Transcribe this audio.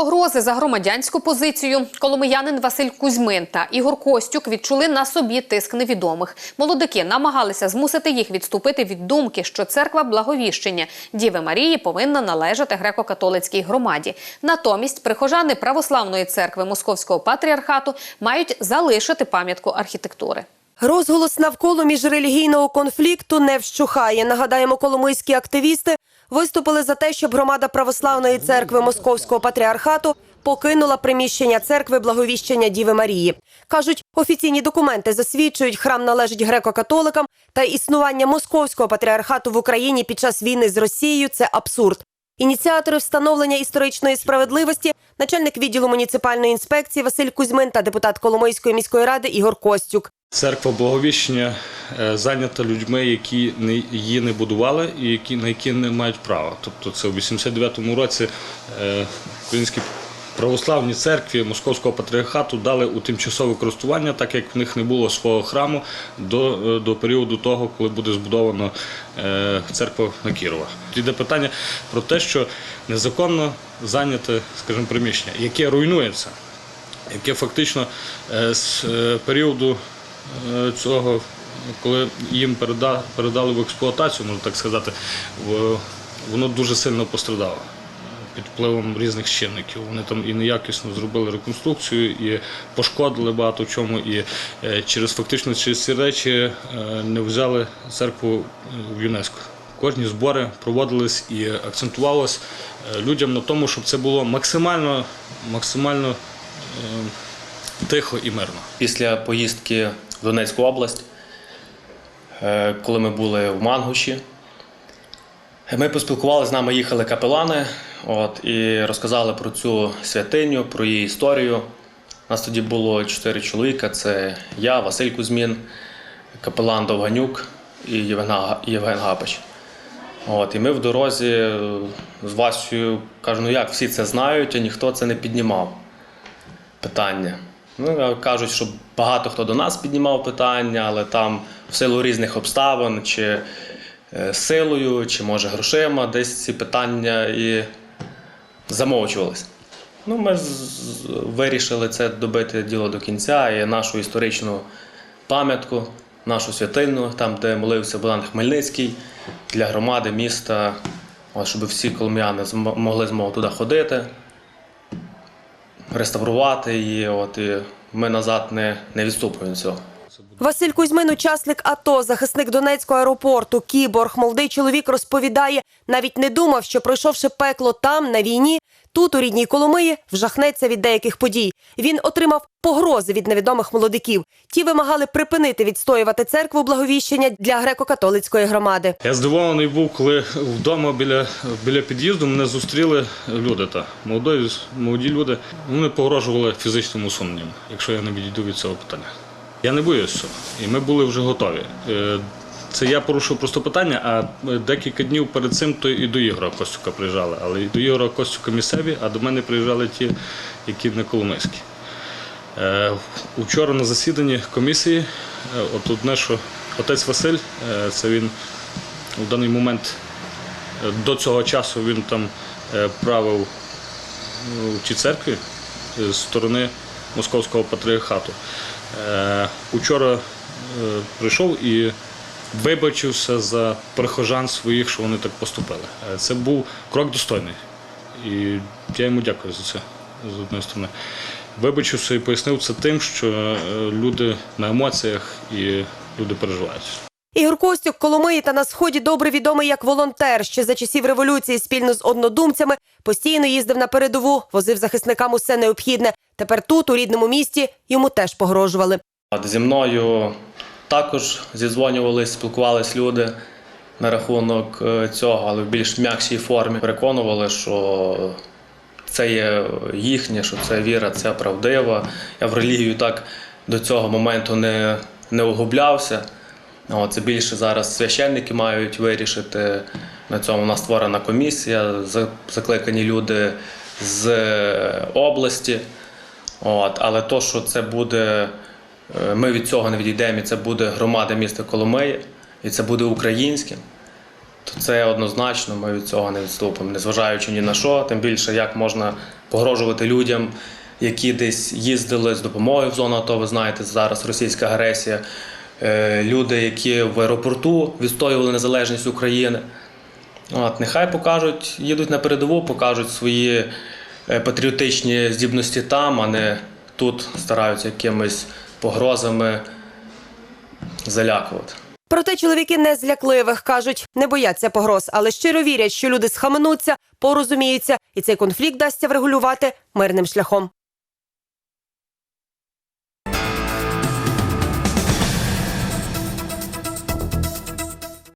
Погрози за громадянську позицію коломиянин Василь Кузьмин та Ігор Костюк відчули на собі тиск невідомих. Молодики намагалися змусити їх відступити від думки, що церква Благовіщення Діви Марії повинна належати греко-католицькій громаді. Натомість прихожани православної церкви Московського патріархату мають залишити пам'ятку архітектури. Розголос навколо міжрелігійного конфлікту не вщухає. Нагадаємо, коломийські активісти виступили за те, щоб громада православної церкви Московського патріархату покинула приміщення церкви Благовіщення Діви Марії. Кажуть, офіційні документи засвідчують, храм належить греко-католикам, та існування московського патріархату в Україні під час війни з Росією це абсурд. Ініціатори встановлення історичної справедливості, начальник відділу муніципальної інспекції Василь Кузьмин та депутат Коломийської міської ради Ігор Костюк. Церква Благовіщення е, зайнята людьми, які її не будували і які, на які не мають права. Тобто це в 89-му році е, Українські православні церкві Московського патріархату дали у тимчасове користування, так як в них не було свого храму до, е, до періоду того, коли буде збудовано е, церква на Кірова. Йде питання про те, що незаконно зайняте, скажімо, приміщення, яке руйнується яке фактично е, з періоду цього, коли їм переда- передали в експлуатацію, можна так сказати, воно дуже сильно пострадало під впливом різних чинників. Вони там і неякісно зробили реконструкцію, і пошкодили багато в чому, і е, через фактично через ці речі е, не взяли церкву в ЮНЕСКО. Кожні збори проводились і акцентувалось е, людям на тому, щоб це було максимально, максимально е, тихо і мирно. Після поїздки в Донецьку область, е, коли ми були в Мангуші, ми поспілкувалися, з нами їхали капелани от, і розказали про цю святиню, про її історію. Нас тоді було чотири чоловіка: це я, Василь Кузьмін, капелан Довганюк і Євген Га- Гапич. От, і ми в дорозі е, з Васею кажу, ну як всі це знають, а ніхто це не піднімав питання. Ну, кажуть, що багато хто до нас піднімав питання, але там в силу різних обставин, чи силою, чи може грошима, десь ці питання і замовчувалися. Ну, ми вирішили це добити діло до кінця і нашу історичну пам'ятку, нашу святину, там, де молився Богдан Хмельницький, для громади міста, от, щоб всі колом'яни могли змогу туди ходити реставрувати її. От і ми назад не, не відступуємо від цього. Василь Кузьмин, учасник АТО, захисник Донецького аеропорту, кіборг, молодий чоловік розповідає, навіть не думав, що пройшовши пекло там, на війні, тут, у рідній Коломиї, вжахнеться від деяких подій. Він отримав погрози від невідомих молодиків. Ті вимагали припинити відстоювати церкву благовіщення для греко-католицької громади. Я здивований був, коли вдома біля, біля під'їзду мене зустріли люди та молоді, молоді люди. Вони погрожували фізичним усуненням, якщо я не відійду від цього питання. Я не боюсь і ми були вже готові. Е, Це я порушив просто питання, а декілька днів перед цим то і до Ігора Костюка приїжджали. Але і до Ігора Костюка місцеві, а до мене приїжджали ті, які не коломийські. Е, Учора на засіданні комісії, е, от одне, що отець Василь, е, це він в даний момент е, до цього часу він там е, правив ну, в тій церкві е, з сторони Московського патріархату. Е, Учора е, прийшов і вибачився за прихожан своїх, що вони так поступили. Е, Це був крок достойний. І я йому дякую за це з однієї сторони. Вибачився і пояснив це тим, що люди на емоціях і люди переживають. Ігор Костюк Коломиї та на сході добре відомий як волонтер. Ще за часів революції спільно з однодумцями постійно їздив на передову, возив захисникам усе необхідне. Тепер тут, у рідному місті, йому теж погрожували. Зі мною також зідзвонювалися, спілкувалися люди на рахунок е, цього, але в більш м'якшій формі. Переконували, що це є їхнє, що це віра, це правдива. Я в релігію так до цього моменту не, не углублявся. Це більше зараз священники мають вирішити. На цьому у нас створена комісія, закликані люди з е, області. От, але то, що це буде, е, ми від цього не відійдемо, і це буде громада міста Коломиї, і це буде українським, то це однозначно ми від цього не відступимо, незважаючи ні на що, тим більше як можна погрожувати людям, які десь їздили з допомогою в зону АТО, ви знаєте, зараз російська агресія. Е, Люди, які в аеропорту відстоювали незалежність України. От, нехай покажуть, їдуть на передову, покажуть свої е, патріотичні здібності там, а не тут стараються якимись погрозами залякувати. Проте чоловіки не злякливих кажуть, не бояться погроз, але щиро вірять, що люди схаменуться, порозуміються, і цей конфлікт дасться врегулювати мирним шляхом.